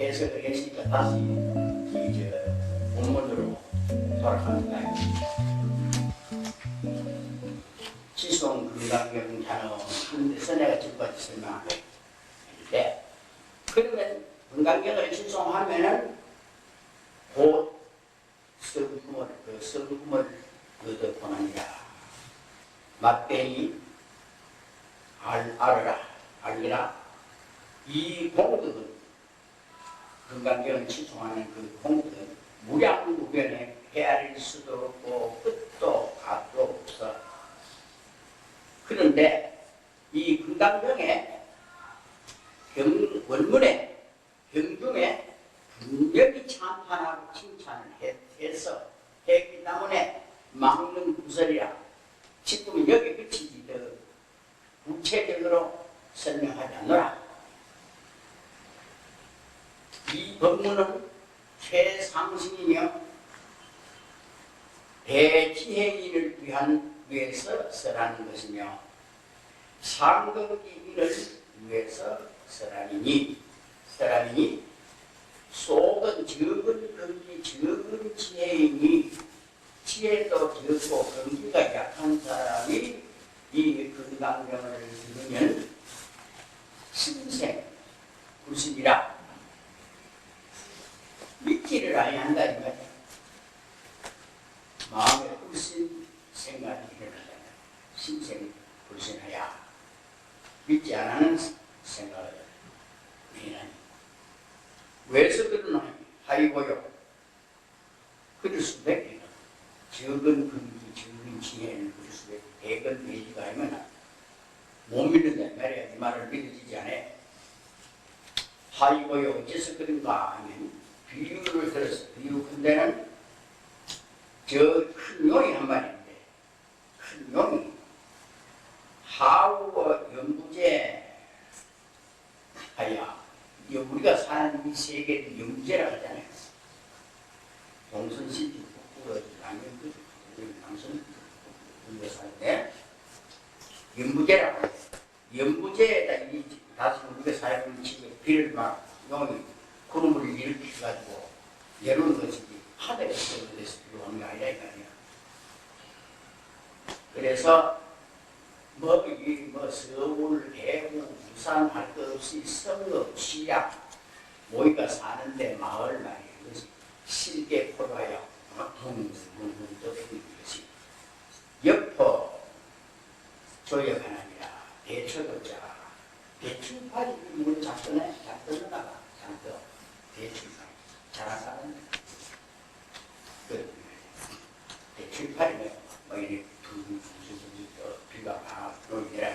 해석을 했으니까 다시 이제 본문으로 돌아갑니다. 지송 건강경 단어 하는 데서 내가 지금까지 설명하는데 그러면 건강경을 지송하면은 곧 성금을 그 성금을 얻어보느니라 맛배이 알, 알아라 알리라 이 공 덕은 건강경을 지송하는 그 공덕은 무량무변에 헤아릴 수도 없고 끝도 값도 없어. 그런데 이 금강경에 경, 원문에 경중에 분명히 찬탄하고 칭찬을 해, 해서 했기 때문에 막는 구설이라 지금 여기 그치지 더 구체적으로 설명하지 않노라 이 법문은 최상승이며 대지혜인을 위한 위해서 써라는 것이며 상극기인을 위해서 써라니니 써라니니 속은 적은 금기 적은 지혜이니 지혜도 적고 금기가 약한 사람이 이 건강경을 들으면 신생 불신이라 믿기를 아니한다 이 말이야 마음에 불신 생각이 일어나잖아. 신생 불신하야. 믿지 않는 생각을. 왜서 그러나 하이고요. 그럴 수밖에 없 적은 금기, 적은 지혜는 그럴 수밖에 대건 돼지가 아니면 못 믿는다 이 말이야. 이 말을 믿어지지 않아. 하이고요. 어째서 그런가 하면 비유를 들어서 비유 근데는 저큰 용이 한 마리인데 큰 용이 하우와 연부제 아야 이 우리가 사는 이 세계를 연부제라고 하잖아요 동선시티 북부가 남연도 남선 우리가 사는데 연부제라고 해요 연부제에다 이 다시 우리가 사는 집에 비를 막 용이 구름을 일으켜가지고 내놓는 것이지 하늘에 떨어져서 필요한 게 아니라 이 말이야. 그래서 뭐, 이, 뭐, 서울, 대구, 부산 할 것 없이 성읍, 시약, 모이가 사는데 마을 말이야. 이것이 실계 포로하여 붕붕붕 떠다니는 것이 조역 하나니라 대처도자. 대충파리 물 작전에 작전을 나가. 작전. 대충파리 잘하사는 그 대출팔이면 뭐 이렇게 두 두두두 비가 막 들어오니라.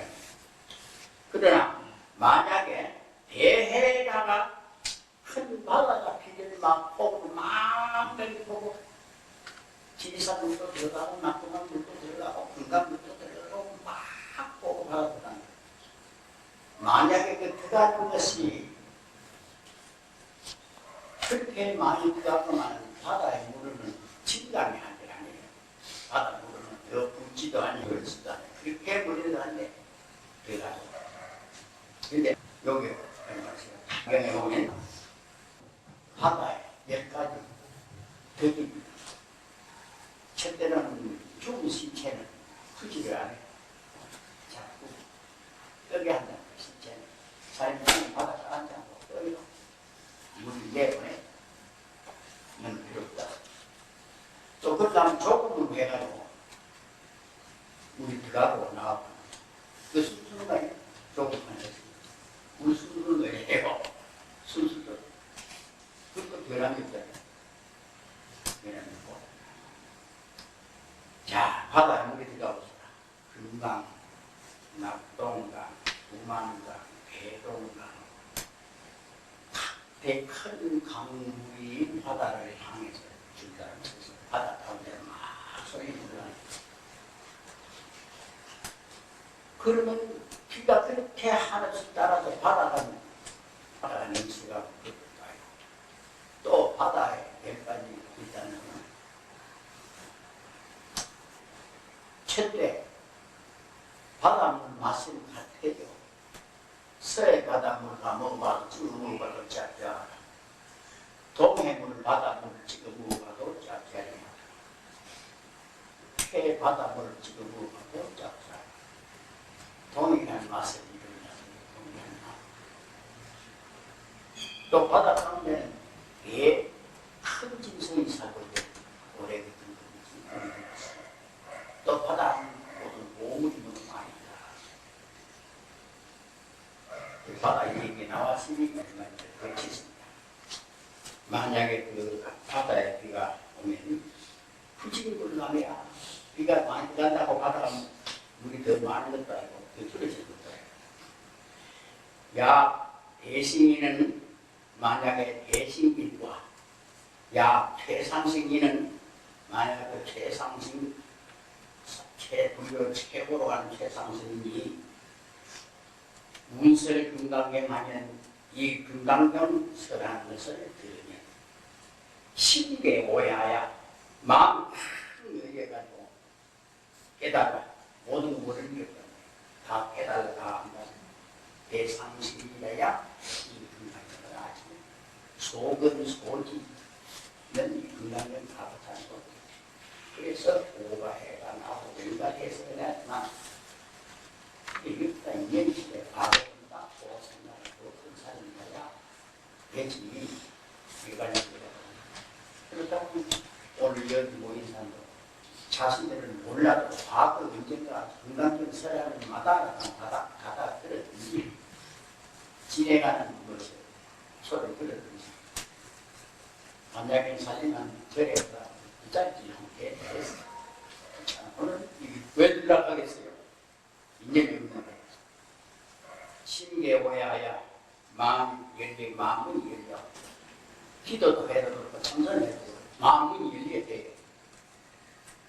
그러나 만약에 대해다가 큰 바다가 비를 막 폭우로 막 내리고 지리산물도 들어가고 낙동강 물도 들어가고 금강물도 들어가고 막 폭우 바다가 만약에 그 들어가는 것이 그렇게 많이 들어가고만 바다의 물은 진감이 한게 아니에요. 바다 물은 더 붓지도 아니고 그렇지도. 그렇게 물이 한데 들어가고. 근데 여기 경에 보면 바다에 몇 가지 덕입니다. 첫째는 죽은 신체는 크지를 않아요. 자꾸 떠게 한다는 거예요, 신체는. 사람이 바다에 앉아고 떠요. 물이 내보내. 첫째, 바람은 맛은 같아요. 서해 바다 물과 뭐가 우물과도 짭짤 동해 물 바닷물 지금 우물과도 짭짤 해 바닷물 지금 우물과도 짭짤 동해는 맛은 이런 동해는 맛또 바다 만약에 그 바다에 비가 오면 부지기를 나면 비가 많이 간다고 바다가 물이 더 많은 것도 아니고 더 줄어지는 것도 아니고. 야 대승이는 만약에 대승일과 야 최상승이는 만약에 그 최상승 최불교 최고로 가는 최상승이 문설 금강경하면 이 금강경 설하는 것을 들으 면 신계 오야야 마음 큰 의해가지고 깨달아. 모든 것을 이겼다 다 깨달아 다 한다 대상식이라야 이 금강경을 아지 속은 소지는 이 금강경 다 붙하는 것 그래서 오가 해가 나오고 왼가 해서 그냥 이겼다 인연시대 바로다. 오생각하고 큰 사람이야. 일반적이다 그렇다고 여기 모인 사람도 자신들은 몰라도 과거 언젠가 금강경 서야마다 가다 가다 들었든지 지내가는 것을 소리 들었든지 만약에 살리면 절에서 짧지 않게 했어. 오늘 왜 연락하겠어요? 인연이 없는 거예요. 신계오야야 마음 열리 마음은 열려 기도도 해도 그렇고 참선해도 마음은 열려야 돼요.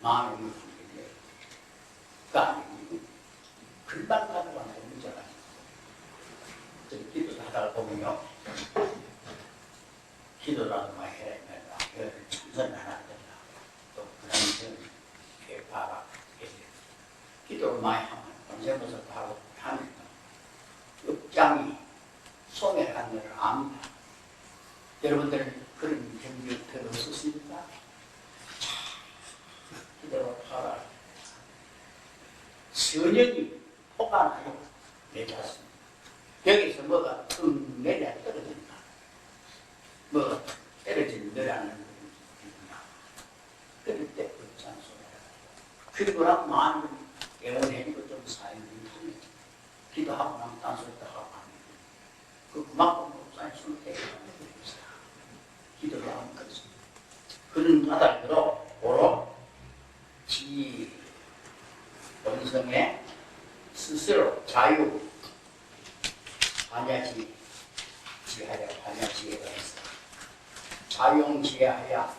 마음이 무슨 열려요. 그러니까 아니고 금방 가져가는 문제가 아니고 저기 기도도 하다가 보면요 기도라도 많이 해야 된다. 참선 안 한다. 또 그다음에 저는 개파가 기도를 많이 하면 언제부터 바로 하니까 육장이 손에 가는 걸 압니다. 여러분들 그런? 자, 기도로 하라. 선영이 호가 나요. 내 자신. 여기서 뭐가 tum 내려 떨어진다. 뭐가 내려는 거냐. 그럴 때 불찬 소리가. 그리고 나면 마음을 애원해지고 좀 사이는 하면 기도하고 나면 딴소리도 하고 하면 그 그만큼 목사님 손을 대고 기도를 하는 거죠. 그런 까닭으로 보러 지 본성에 스스로 자유 반야지 지하야 반야지혜가 있어 자용지혜하야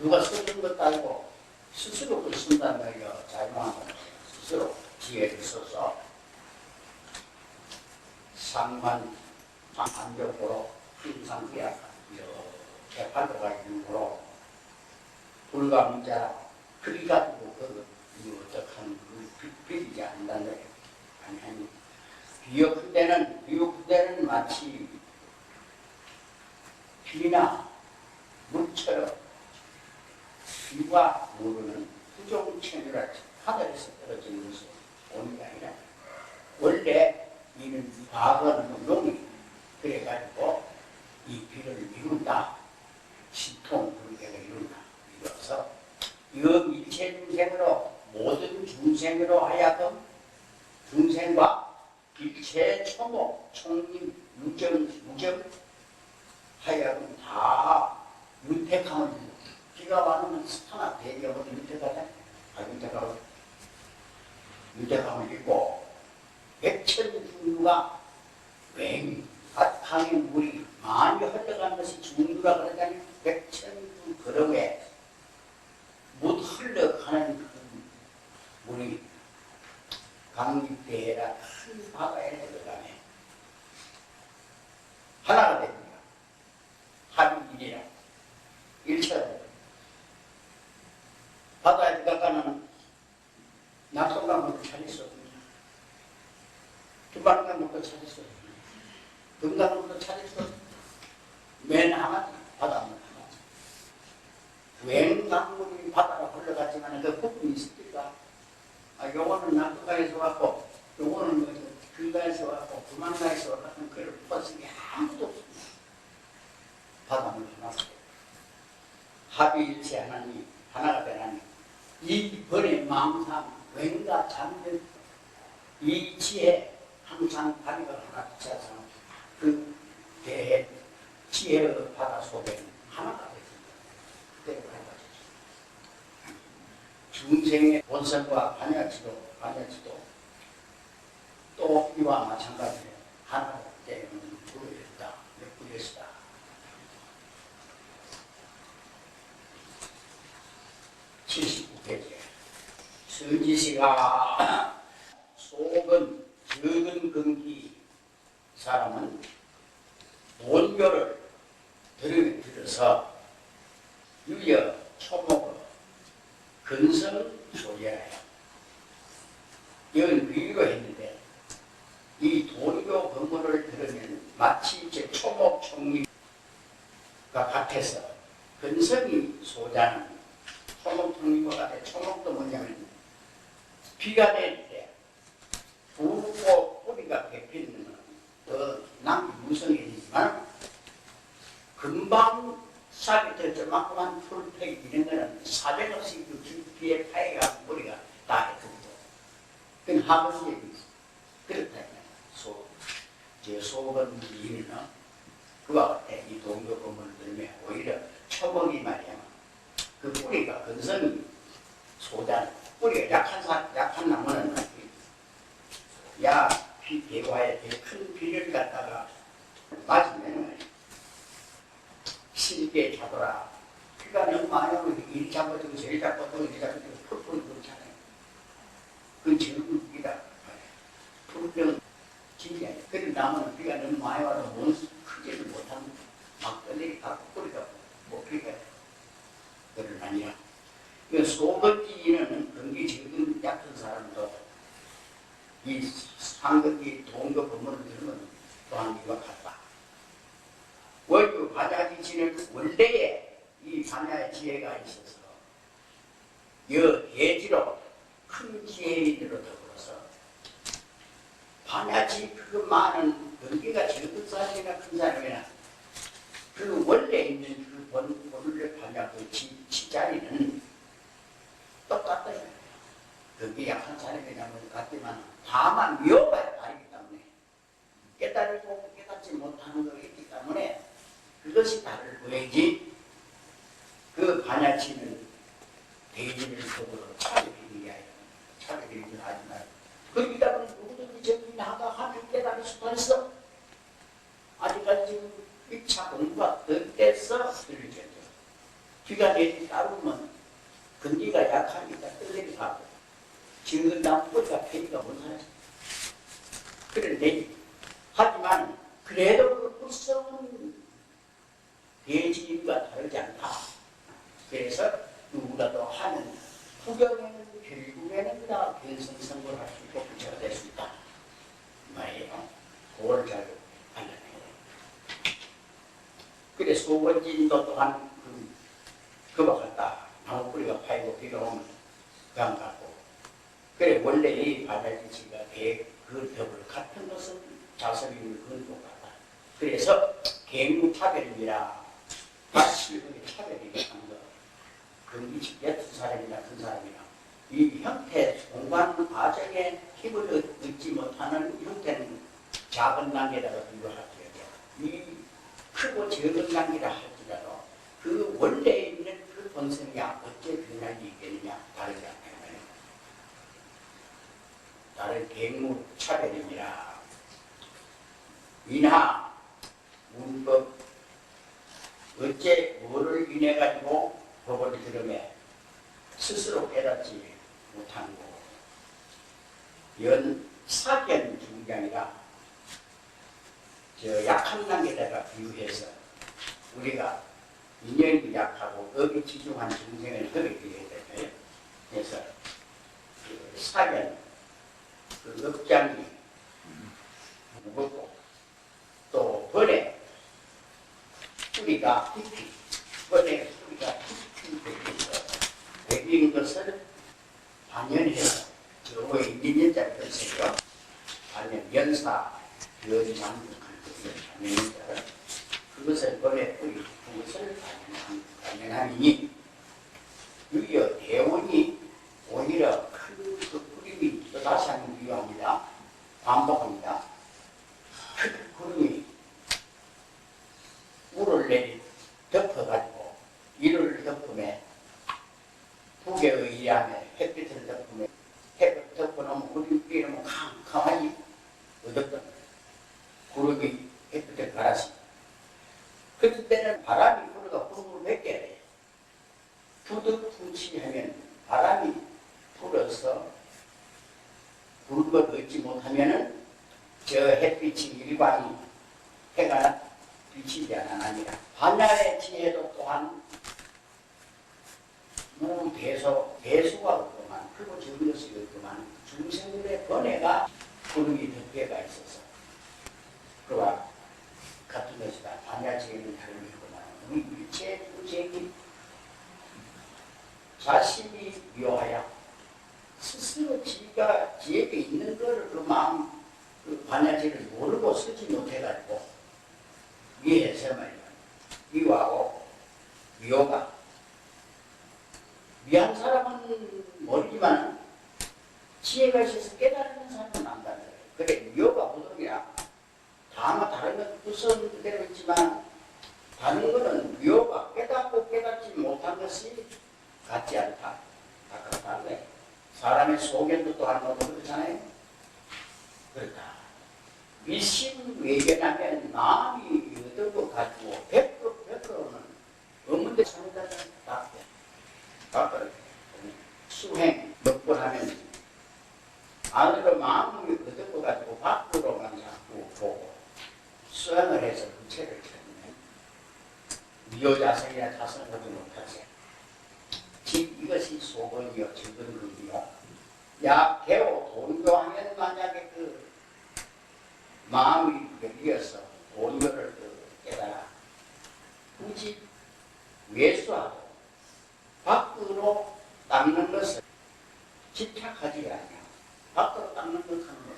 누가 쓰는 것도 아니고 스스로 글 쓴다는 거예요. 자유한 건 스스로 지혜를 써서 상만 안벽으로 힘상기야. 개판도가 있는 거로 문자라 그리 가지고 그 어떡한 비비지 않는다는 거예요. 아니 아니. 비옥 때는 비옥 때는 마치 비나 물처럼 비와 물은 부종천이라 하늘에서 떨어지는 것이 오는 게 아니라 원래 이는 과거는 용이 그래가지고 이 비를 이룬다 신통 불교를 이룬다 이뤄서 이 일체 중생으로 모든 중생으로 하여금 중생과 일체 초목 총림 유정 무정 하여금 다 윤택함을 비가 많으면 하나 대기하고 윤택하잖아요. 아, 윤택하고 윤택함을 입고 백천중류가 맹 바탕에 물이 많이 흘러가는 것이 중류라 그러잖아요. 백천중 그릇에 못 흘러가는 그 물이 강립대라 큰 바다에 흘러가네. 하나가 됩니다. 합일이라 일체가 바다에 들어가는 낙동강부터 찾을 수 없습니다. 두반강부터 찾을 수 없습니다. 금강부터 찾을 수 없습니다. 맨 하나 바다 아무도 없습니다. 바닷물 하나가 되고 합의일체 하나님 하나가 되나니 이 번의 망상 왠가 잠들 이 지혜 항상 다리가 하나 붙여서 그 대해 지혜의 바다 속에는 하나가 가져가죠. 중생의 본성과 반야지도 반야지도 또 이와 마찬가지로 되는 부르였다. 부르였다. 칠십구 페이지 서지시가 속은 적은 근기 사람은 본교를 들으 들어서 유여 초목으로 근성 소리하여. 이건 비유로 했는데 이 돈교 건물을 들으면 마치 제 초목 총리가 같아서 근성이 소자는 초목 총리와 같아 초목도 뭐냐면 비가 낼때 부고 뿌리가 베피는 더 남이 무성이지만 금방 더 조그마한 풀팩 이런 거는 사정없이 그 비에 파이가 뿌리가 다 해두고 그건 하버스 얘기 그렇다 소, 제 소건 이는 그와 같아. 이 동교 건물을 들면 오히려 초목이 말이야. 그 뿌리가 근성이 소자 뿌리가 약한 사, 약한 나무는 야, 비, 대화에 큰 비를 갖다가 맞으면 쉽게 잡아라. 비가 너무 많이 오면 일 잡아주고 저일 잡아주고 일 잡아주고 풀풀 그렇잖아요. 그건 정국이다. 풀병 진짜. 그런 나무는 비가 너무 많이 못 크지를 못하면 막 떨리게 갖고 뿌리가 못 피게. 그런 아니라. 그 소금기는 경기 적은 약한 사람도 이 상극이 동거 법문을 들으면 또한 이와 같다. 월교 바자기 지는 원래에 이 반야의 지혜가 있어서 여 대지로 큰 지혜인으로 더불어서 반야지 그 많은 경기가 적은 사람이나 큰 사람이나 그 원래 있는 그 본, 본래 반야 그 지, 지자리는 똑같다. 그게 약한 사람이냐면 같지만 다만 미워봐야 다르기 때문에 깨달고 깨닫지 못하는 것이 있기 때문에 그것이 다를 뿐이지 그 반야치는 대지를 속으로 차려비는 게 아니라 차려비는 하지 말고. 그렇기 때문에 누구든지 정리 나가 하면 깨달을 수가 있어. 아직까지 지금 1차 공부가 덜 돼서 들리겠죠. 귀가 내지 따르면 근기가 약하니까 떨리게 가고. 지금 나쁘다 패니까 못하네. 그런데 하지만 그래도 그 불성은 대지임과 다르지 않다. 그래서 누구라도 하는 후경에는 결국에는 다 변성성불을 할 수 있고 부처가 될 수 있다. 말이에요. 그걸 잘 알아내요. 그래서 소원진도 또한 그, 그와 같다. 나무 뿌리가 파이고 비가 오면 강 같고 그래 원래 이 바다지치가 그 덕을 같은 것은 자석임을 그건 똑같다. 그래서 개무 차별이라 다실의 차별이라는 거. 금기 예쁜 사람이나 큰 사람이나 이 형태 공간 과정에 힘을 얻지 못하는 형태는 작은 단계다가 비교할게요. 이 크고 적은 단계라 할지라도 그 원래 있는 그 본성이 어째 변할이 있겠느냐 다르지 갱무 차별입니다. 인하 문법 어째 뭐를 인해 가지고 법을 들음에 스스로 깨닫지 거. 연 사견 중장이라 저 약한 단계다가 비유해서 우리가 인연이 약하고 업이 지중한 중생을 허리 비해야 되고요. 그래서 그 사견 그 업장이 무겁고 또 번에 뿌리가 깊이 번에 뿌리가 깊이 베겨서 베긴 것을 반연해서 저거에 인연자를 쓰고요 반연 연사 연장 반연자를 그것을 법에 뿌리 그것을 반영하니 유여 대원이 오히려 큰그 뿌림이 또 다시 한번 비유합니다. 반복합니다. 큰 구름이 물을 내리 덮어가지고 이를 덮으면 북에 의하면 햇빛을 덮으면 햇빛 덮어놓으면 구름이 이러면 캄캄하니 어둡다. 구름이 햇빛을 갈았어. 그때는 바람이 불어가 구름을 맺게 해. 부득풍치하면 바람이 불어서 구름을 얻지 못하면은 저 햇빛이 일관이 해가 비치지 않으니라. 반야의 지혜도 또한 무대소, 대수가 없구만, 풀고 적은 것이 없구만, 번뇌가 구름이 덮개가 있어서 그와 같은 것이다. 반야 지혜는 다른 것이구만. 우리 일체 부재기 자신이 묘하여 스스로 지가 지혜가 있는 것을 그 마음 그 반야지를 모르고 쓰지 못해가지고 위에서 말이야 미워하고 미워가 미한 사람은 모르지만 지혜가 있어서 깨달는 사람은 거예요. 그래 미워가 보통이야. 다만 다른 건 무서운 대로 있지만 다른 거는 미워가 깨닫고 깨닫지 못한 것이 같지 않다. 가깝다는 거예요. 사람의 소견도 또한 것도 그렇잖아요. 그렇다. 미심 외견하면 마음이 얻고 가지고 100% 100%는 없는데 산다는 답변. 답변. 수행 몇 번 하면 안으로 마음이 얻고 가지고 밖으로만 자꾸 보고 수행을 해서 부채를 찾는 미호자성이나 자성을 하지 못하지. 즉 이것이 소건이요 증근금이요. 야 개오 돈교하면 만약에 그 마음이 열려서 본교를 깨달아 굳이 외수하고 밖으로 닦는 것을 집착하지 않냐. 밖으로 닦는 것 하는 것.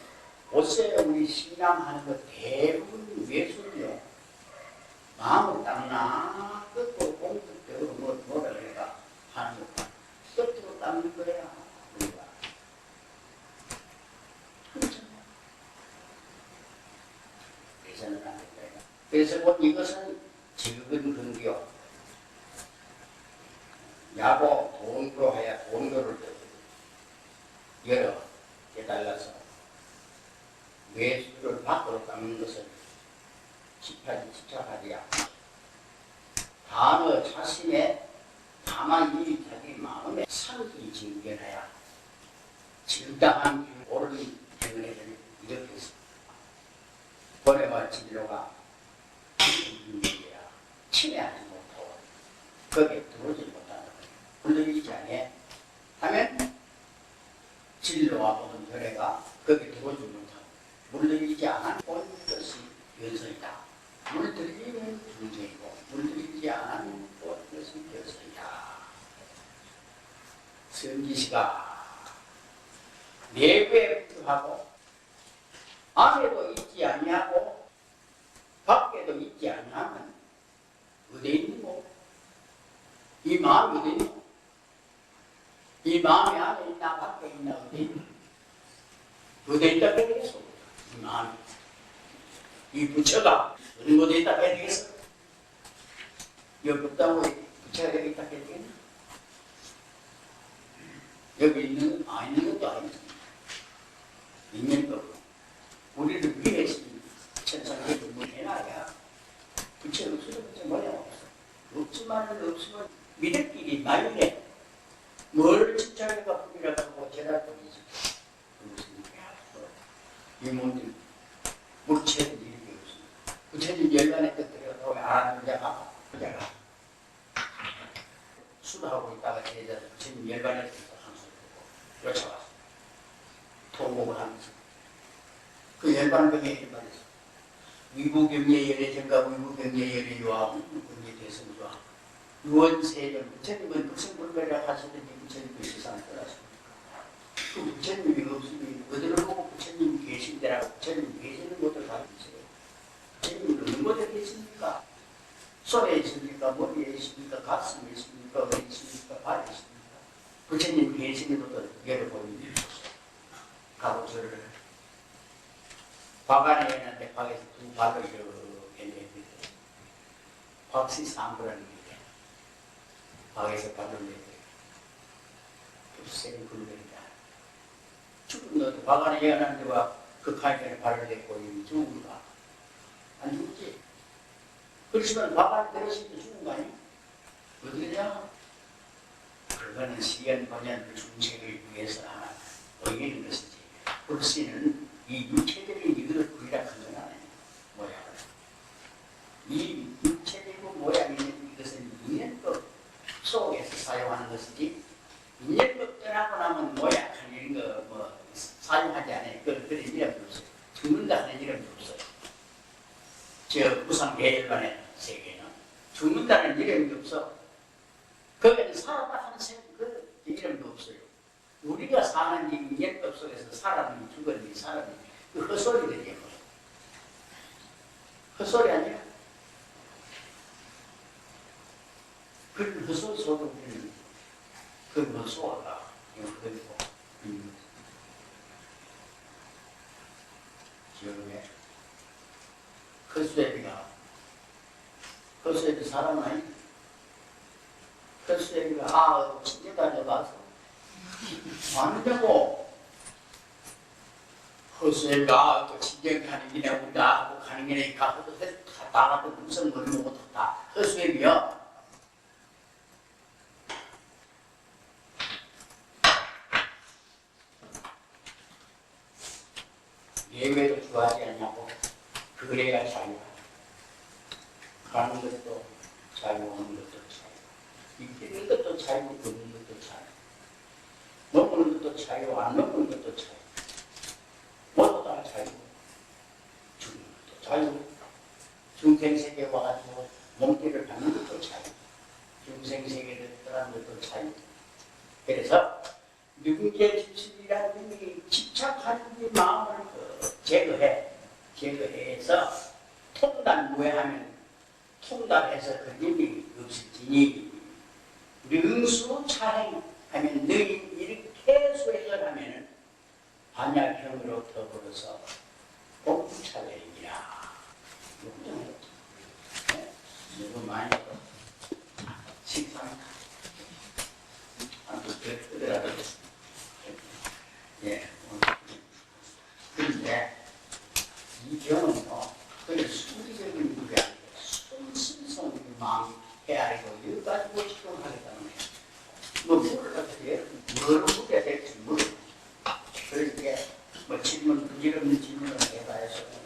옷에 우리 신앙하는 것 대부분 외수요. 마음을 닦나 끝으로 공격적으로 뭐, 뭐라 그래가 하는 것. 끝으로 닦는 거야. 우리가. 그렇잖아요. 그래서는 안 된다. 그래서 곧이것은 적은 근교. 야고 돈으로 하여 돈교를 열어 깨달아서 외수를 밖으로 깎는 것을 집하지 집착하지 않고 단어 자신의 다만 이 자기 마음에 상기 증견하여 정당한 옳은 행위를 이렇게 번외와 진로가 문제야 친애하지 못하고 거기에 들어오지 못하는 거예요. 않아 하면 진로와 모든 변해가 거기에 들어오지 물들이지 않아 온 것이 연설이다. 물들이면 중생이고 물들이지 않은 온 것은 연설이다. 성기시가 내부에 하고 안에도 있지 아니하고 밖에도 있지 아니하면 어디 있는 거? 이 마음이 어디 있는 거? 이 마음이 안에 있나 밖에 있나 어디 있나? 어디 있다 그러겠어? 이 마음이 이 부처가 어느 곳에 있다 해야 되겠어? 여기 없다고 부처가 여기 있다 해야 되겠나? 여기 있는 안 있는 것도 아니고 있는 거고 우리를 위해서 천상에 근무해놔야 부채 없으면 부채 뭐냐 없어 없지만은 없으면 믿을끼리 말이네 뭘 집착해가 품이라고 하고 제가 뿐이지 무슨 이 모든 물체는 이렇게 없어 부처님 열반의 뜻대로 도움에 안 하는 자가 자가 수도하고 있다가 제자 부처님 열반의 뜻도 한소리 듣고 쫓아왔어 통곡을 하면서 그 열반병에 열반에서 위부경례 열애 정과 위부경례 열애유아 위부경례 대성주와 유원세전 부처님은 무슨 불배를 하시든지 부처님은 세상을 떠나십니까? 그 부처님이 없으니 어디를 보고 부처님이 계신데라고 부처님 계시는 곳을 가르치세요. 부처님이 어느 곳에 계십니까? 손에 있습니까? 머리에 있습니까? 가슴에 있습니까? 어디 있습니까? 발에 있습니까? 부처님 예를 보이는 가고 저를 박 안에 있는데 박에서 두 발을 이렇게 내밀고 박시 상부라는 게. 박에서 발을 내밀고 두세는 굴러있다. 죽은 너도 박 안에 예언하는데 와그 칼전에 발을 내고 있는 죽은가? 안 죽지? 그렇지만 들어있을 때 죽은 거 아니야? 어디냐? 그거는 시연 번연 중생을 위해서 하나 보이는 것이지. 불씨는 이 육체적인 이것을 부리락한 건 아니에요. 모양을. 이 육체적이고 모양이 있는 이것은 인연법 속에서 사용하는 것이지 인연법 떠나고 나면 모약한 이런 거뭐 사용하지 않아요. 그, 그런 이름도 없어요. 죽는다 하는 이름도 없어요. 저 무상계열반의 세계는 죽는다는 이름이 없어. 거기는 살았다 하는 생, 그 이름도 없어요. 우리가 사는 이 인연법 속에서 사람이 죽었니 사람이 그 헛소리들이에요. 헛소리 아니야? 그 헛소리 속에 우리는 그 헛소리가 그리고 음, 기억에 헛소리가 헛소리 사람 아니? 헛소리가 아 진짜 다녀가서 왔는데고 허수애가 또 친정 가는 길에 우리가 하고 가는 길에 가고 다 가고 무슨 걸 먹어도 다 허수애비요. 예외도 좋아하지 않냐고 그래야 자유야. 가는 것도 자유, 오는 것도 자유. 입히는 것도 자유, 걷는 것도 자유. 먹는 것도 자유, 안 먹는 것도 자유. 모두 다 자유. 죽는 것도 자유. 중생세계 와가지고 몸띠를 받는 것도 자유. 중생세계를 떠나는 것도 자유. 그래서 누군가의 집신이라는 이 집착하는 이 마음을 그 제거해. 제거해서 통달무해하면 통달해서 그 힘이 없어지니 능수 차행 하면 너희 이렇게 수행을 하면은 반야평으로 더불어서 공차례이라. 누구 많이 식상 한번 그더라도 예. 그런데 이 병은요, 그냥 수리적인 게 아니고 순신성의 마음이 헤아리고 여러 가지 모식을 하기 때문에 뭐 물을 어떻게 뭐를 묻게 될지 모르 그러니까 뭐 질문 부질없는 질문을 해봐야죠 그